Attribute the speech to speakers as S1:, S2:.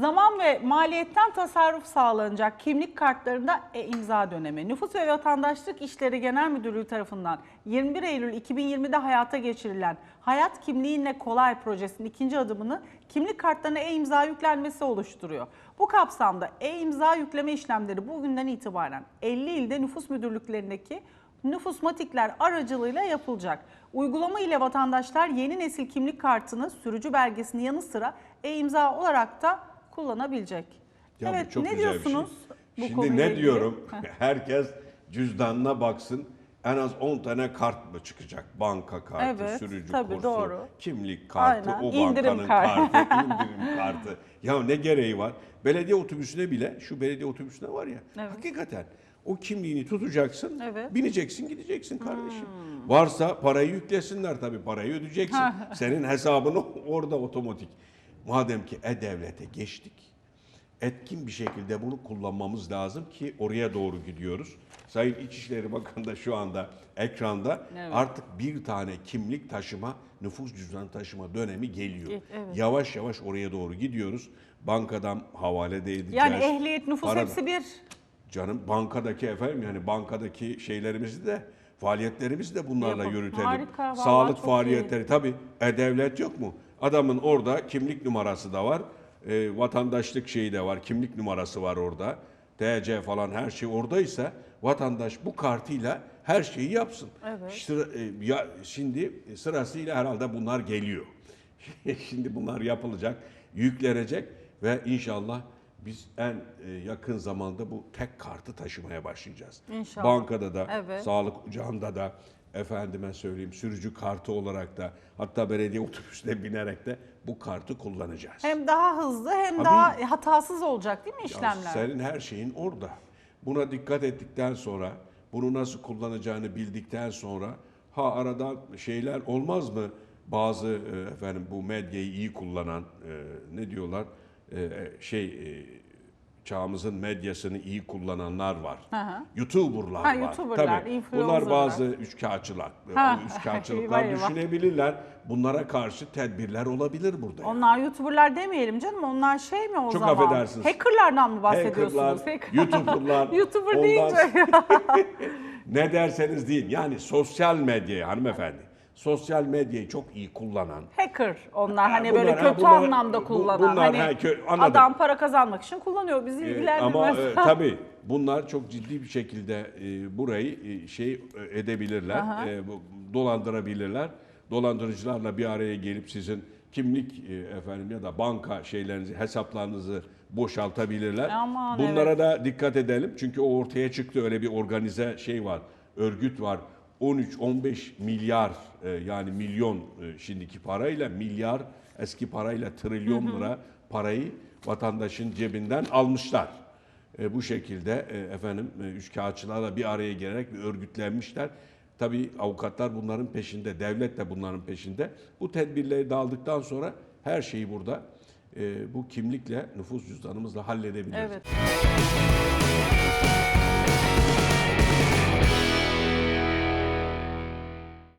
S1: Zaman ve maliyetten tasarruf sağlanacak kimlik kartlarında e-imza dönemi. Nüfus ve Vatandaşlık İşleri Genel Müdürlüğü tarafından 21 Eylül 2020'de hayata geçirilen Hayat Kimliğinle Kolay projesinin ikinci adımını kimlik kartlarına e-imza yüklenmesi oluşturuyor. Bu kapsamda e-imza yükleme işlemleri bugünden itibaren 50 ilde nüfus müdürlüklerindeki nüfusmatikler aracılığıyla yapılacak. Uygulama ile vatandaşlar yeni nesil kimlik kartını sürücü belgesinin yanı sıra e-imza olarak da kullanabilecek.
S2: Ya
S1: evet
S2: çok
S1: ne
S2: güzel bir şey.
S1: diyorsunuz bu
S2: Şimdi
S1: konuyla
S2: ne
S1: ilgili?
S2: diyorum? Herkes cüzdanına baksın. En az 10 tane kart mı çıkacak? Banka kartı,
S1: Evet,
S2: sürücü
S1: tabii,
S2: kursu,
S1: doğru.
S2: kimlik kartı,
S1: Aynen,
S2: o
S1: indirim
S2: bankanın
S1: kartı.
S2: kartı, indirim kartı. Ya ne gereği var? Belediye otobüsüne bile, şu belediye otobüsüne var ya,
S1: Evet.
S2: hakikaten o kimliğini tutacaksın,
S1: Evet.
S2: bineceksin, gideceksin kardeşim. Varsa parayı yüklesinler tabii, parayı ödeyeceksin. Senin hesabını orada otomatik. Madem ki e-devlete geçtik, etkin bir şekilde bunu kullanmamız lazım ki oraya doğru gidiyoruz. Sayın İçişleri Bakanı da şu anda ekranda
S1: Evet.
S2: artık bir tane kimlik taşıma, nüfus cüzdanı taşıma dönemi geliyor.
S1: Ge- evet.
S2: Yavaş yavaş oraya doğru gidiyoruz. Bankadan havale de edeceğiz.
S1: Yani ehliyet, nüfus
S2: Arada-
S1: hepsi bir.
S2: Canım bankadaki efendim yani bankadaki şeylerimizi de faaliyetlerimizi de bunlarla yürütelim.
S1: Harika,
S2: Sağlık faaliyetleri tabii e-devlet yok mu? Adamın orada kimlik numarası da var. e, vatandaşlık şeyi de var. Kimlik numarası var orada. TC falan her şey oradaysa vatandaş bu kartıyla her şeyi yapsın.
S1: Evet.
S2: Sıra- e, ya, şimdi sırasıyla herhalde bunlar geliyor. şimdi bunlar yapılacak, yüklenecek ve inşallah biz en e, yakın zamanda bu tek kartı taşımaya başlayacağız.
S1: İnşallah.
S2: Bankada da,
S1: Evet.
S2: sağlık ocağında da, efendime söyleyeyim sürücü kartı olarak da, hatta belediye otobüsüne binerek de bu kartı kullanacağız.
S1: Hem daha hızlı hem
S2: Tabii.
S1: daha hatasız olacak değil mi işlemler?
S2: senin her şeyin orada. Buna dikkat ettikten sonra, bunu nasıl kullanacağını bildikten sonra, ha arada şeyler olmaz mı? Bazı e, efendim bu medyayı iyi kullanan e, ne diyorlar? E, şey e, çağımızın medyasını iyi kullananlar var.
S1: Hı.
S2: YouTuber'lar
S1: Ha,
S2: var.
S1: YouTuber'lar,
S2: Tabii. Bunlar bazı üçkağıtçılar, üçkağıtçılıklar düşünebilirler. Bunlara karşı tedbirler olabilir burada. yani.
S1: Onlar YouTuber'lar demeyelim canım. Onlar şey mi o
S2: Çok
S1: zaman?
S2: affedersiniz.
S1: Hacker'lardan mı bahsediyorsunuz?
S2: Hacker'lar,
S1: Hacker-
S2: YouTuber'lar,
S1: YouTuber
S2: ondan
S1: deyince.
S2: Ne derseniz deyin. Yani sosyal medyayı hanımefendi. Sosyal medyayı çok iyi kullanan.
S1: Hacker onlar
S2: Ha,
S1: hani böyle
S2: bunlar, ha,
S1: kötü
S2: bunlar-
S1: anlamda
S2: bu-
S1: kullanan.
S2: bunlar,
S1: hani
S2: ha, kö- anladım.
S1: adam para kazanmak için kullanıyor. Bizi
S2: Ee,
S1: ilgilendirmez.
S2: ama e, tabii bunlar çok ciddi bir şekilde e, burayı e, şey e, edebilirler,
S1: Aha.
S2: e, bu- dolandırabilirler. Dolandırıcılarla bir araya gelip sizin kimlik e, efendim ya da banka şeylerinizi, hesaplarınızı boşaltabilirler.
S1: Aman,
S2: Bunlara da dikkat edelim. Çünkü o ortaya çıktı öyle bir organize şey var, örgüt var. 13-15 milyar e, yani milyon e, şimdiki parayla milyar eski parayla trilyon lira parayı vatandaşın cebinden almışlar. E, bu şekilde e, efendim e, üçkağıtçılarla bir araya gelerek bir örgütlenmişler. Tabii avukatlar bunların peşinde, devlet de bunların peşinde. Bu tedbirleri de aldıktan sonra her şeyi burada e, bu kimlikle, nüfus cüzdanımızla halledebiliriz.
S1: Evet.